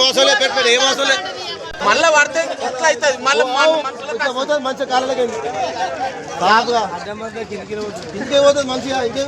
లేదు పెట్టండి ఏం లేదు మళ్ళా పడితే ఎట్లా అవుతుంది మళ్ళీ పోతుంది మంచిగా కాళ్ళకి కాదుగా ఇంకే పోతుంది మంచిగా ఇంకే.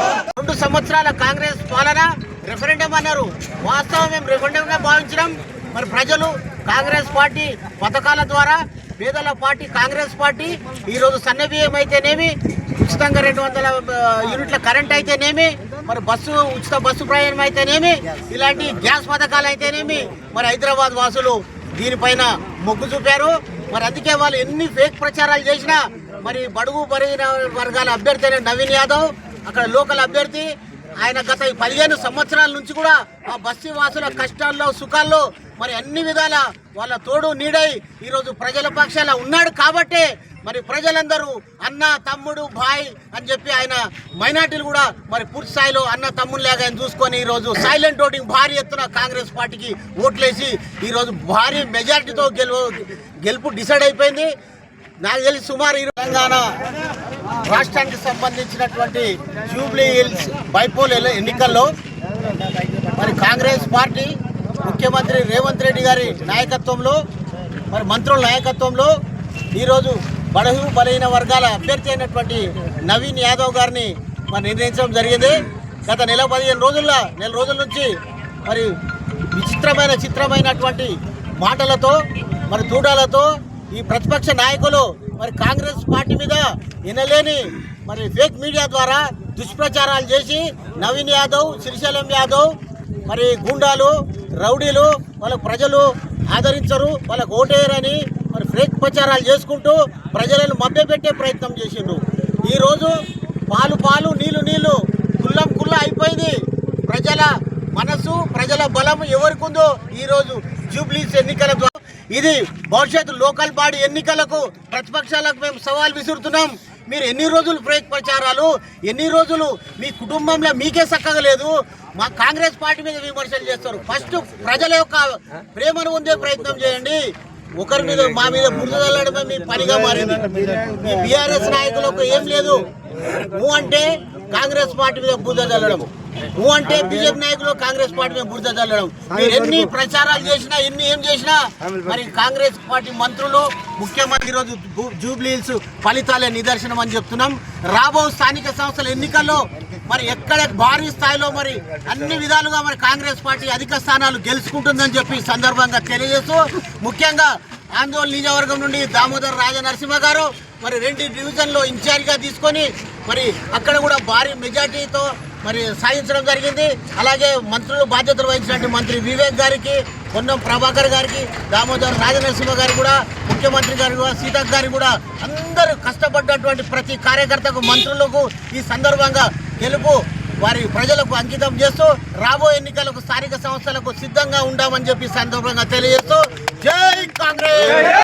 రెండు సంవత్సరాల కాంగ్రెస్ పాలన రెఫరెండం అన్నారు. వాస్తవం మేము రెఫరెండంగా భావించడం మరి ప్రజలు కాంగ్రెస్ పార్టీ పథకాల ద్వారా పేదల పార్టీ కాంగ్రెస్ పార్టీ ఈరోజు సన్నబియ్యం అయితేనేమి ఉచితంగా రెండు వందల యూనిట్ల కరెంట్ అయితేనేమి మరి బస్సు ఉచిత బస్సు ప్రయాణం అయితేనేమి ఇలాంటి గ్యాస్ పథకాలు అయితేనేమి మరి హైదరాబాద్ వాసులు దీనిపైన మొగ్గు చూపారు. మరి అందుకే వాళ్ళు ఎన్ని ఫేక్ ప్రచారాలు చేసినా మరి బడుగు బరిగిన వర్గాల అభ్యర్థి అయిన నవీన్ యాదవ్ అక్కడ లోకల్ అభ్యర్థి. ఆయన గత పదిహేను సంవత్సరాల నుంచి కూడా ఆ బస్తీ వాసుల కష్టాల్లో సుఖాల్లో మరి అన్ని విధాల వాళ్ళ తోడు నీడై ఈరోజు ప్రజల పక్షాల ఉన్నాడు కాబట్టే మరి ప్రజలందరూ అన్న తమ్ముడు భాయ్ అని చెప్పి ఆయన మైనార్టీలు కూడా మరి పూర్తి స్థాయిలో అన్న తమ్ముళ్ళలాగా ఆయన చూసుకొని ఈరోజు సైలెంట్ ఓటింగ్ భారీ ఎత్తున కాంగ్రెస్ పార్టీకి ఓట్లేసి ఈరోజు భారీ మెజారిటీతో గెలుపు గెలుపు డిసైడ్ అయిపోయింది. నాకు తెలిసి సుమారు ఈ తెలంగాణ రాష్ట్రానికి సంబంధించినటువంటి జూబ్లీ హిల్స్ బైపోల్ ఎన్నికల్లో మరి కాంగ్రెస్ పార్టీ ముఖ్యమంత్రి రేవంత్ రెడ్డి గారి నాయకత్వంలో మరి మంత్రుల నాయకత్వంలో ఈరోజు బడహు బలహీన వర్గాల అభ్యర్థి అయినటువంటి నవీన్ యాదవ్ గారిని మరి నిర్ణయించడం జరిగింది. గత నెల పదిహేను రోజుల్లో నెల రోజుల నుంచి మరి విచిత్రమైన చిత్రమైనటువంటి మాటలతో మరి తూటాలతో ఈ ప్రతిపక్ష నాయకులు మరి కాంగ్రెస్ పార్టీ మీద వినలేని మరి ఫేక్ మీడియా ద్వారా దుష్ప్రచారాలు చేసి నవీన్ యాదవ్ శ్రీశైలం యాదవ్ మరి గుండాలు రౌడీలు వాళ్ళ ప్రజలు ఆదరించరు వాళ్ళకు ఓటేయరని మరి ఫేక్ ప్రచారాలు చేసుకుంటూ ప్రజలను మభ్యపెట్టే ప్రయత్నం చేసిండ్రు. ఈరోజు పాలు పాలు నీళ్ళు నీళ్ళు కుల్లం కుల్ల అయిపోయింది. ప్రజల మనసు ప్రజల బలం ఎవరికి ఉందో ఈరోజు జూబ్లీస్ ఎన్నికల ద్వారా ఇది భవిష్యత్తు లోకల్ బాడీ ఎన్నికలకు ప్రతిపక్షాలకు మేము సవాల్ విసురుతున్నాం. మీరు ఎన్ని రోజులు ఫేక్ ప్రచారాలు ఎన్ని రోజులు మీ కుటుంబంలో మీకే చక్కగా లేదు మా కాంగ్రెస్ పార్టీ మీద విమర్శలు చేస్తారు. ఫస్ట్ ప్రజల యొక్క ప్రేమను ఉండే ప్రయత్నం చేయండి. ఒకరి మీద మా మీద బురద మీ పనిగా మారింది. మీ బీఆర్ఎస్ నాయకులకు ఏం లేదు. నువ్వు అంటే కాంగ్రెస్ పార్టీ మీద బురద చల్లడం నువ్వు అంటే బీజేపీ నాయకులు కాంగ్రెస్ పార్టీ బురద చల్లడం మీరు ఎన్ని ప్రచారాలు చేసినా ఎన్ని ఏం చేసినా మరి కాంగ్రెస్ పార్టీ మంత్రులు ముఖ్యమంత్రి రోజు జూబ్లీ హిల్స్ ఫలితాలే నిదర్శనం అని చెప్తున్నాం. రాబో స్థానిక సంస్థల ఎన్నికల్లో మరి ఎక్కడ భారీ స్థాయిలో మరి అన్ని విధాలుగా మరి కాంగ్రెస్ పార్టీ అధిక స్థానాలు గెలుచుకుంటుందని చెప్పి ఈ సందర్భంగా తెలియజేస్తూ ముఖ్యంగా ఆందోళన నియోజకవర్గం నుండి దామోదర్ రాజ నరసింహ గారు మరి రెండు డివిజన్లో ఇన్ఛార్జ్గా తీసుకొని మరి అక్కడ కూడా భారీ మెజార్టీతో మరి సాధించడం జరిగింది. అలాగే మంత్రులు బాధ్యతలు వహించినటువంటి మంత్రి వివేక్ గారికి పొన్నం ప్రభాకర్ గారికి దామోదర్ రాజనరసింహ గారు కూడా ముఖ్యమంత్రి గారు కూడా సీతక్ గారు కూడా అందరూ కష్టపడ్డటువంటి ప్రతి కార్యకర్తకు మంత్రులకు ఈ సందర్భంగా గెలుపు వారి ప్రజలకు అంకితం చేస్తూ రాబోయే ఎన్నికలకు స్థానిక సంస్థలకు సిద్ధంగా ఉండామని చెప్పి సందర్భంగా తెలియజేస్తూ జై కాంగ్రెస్!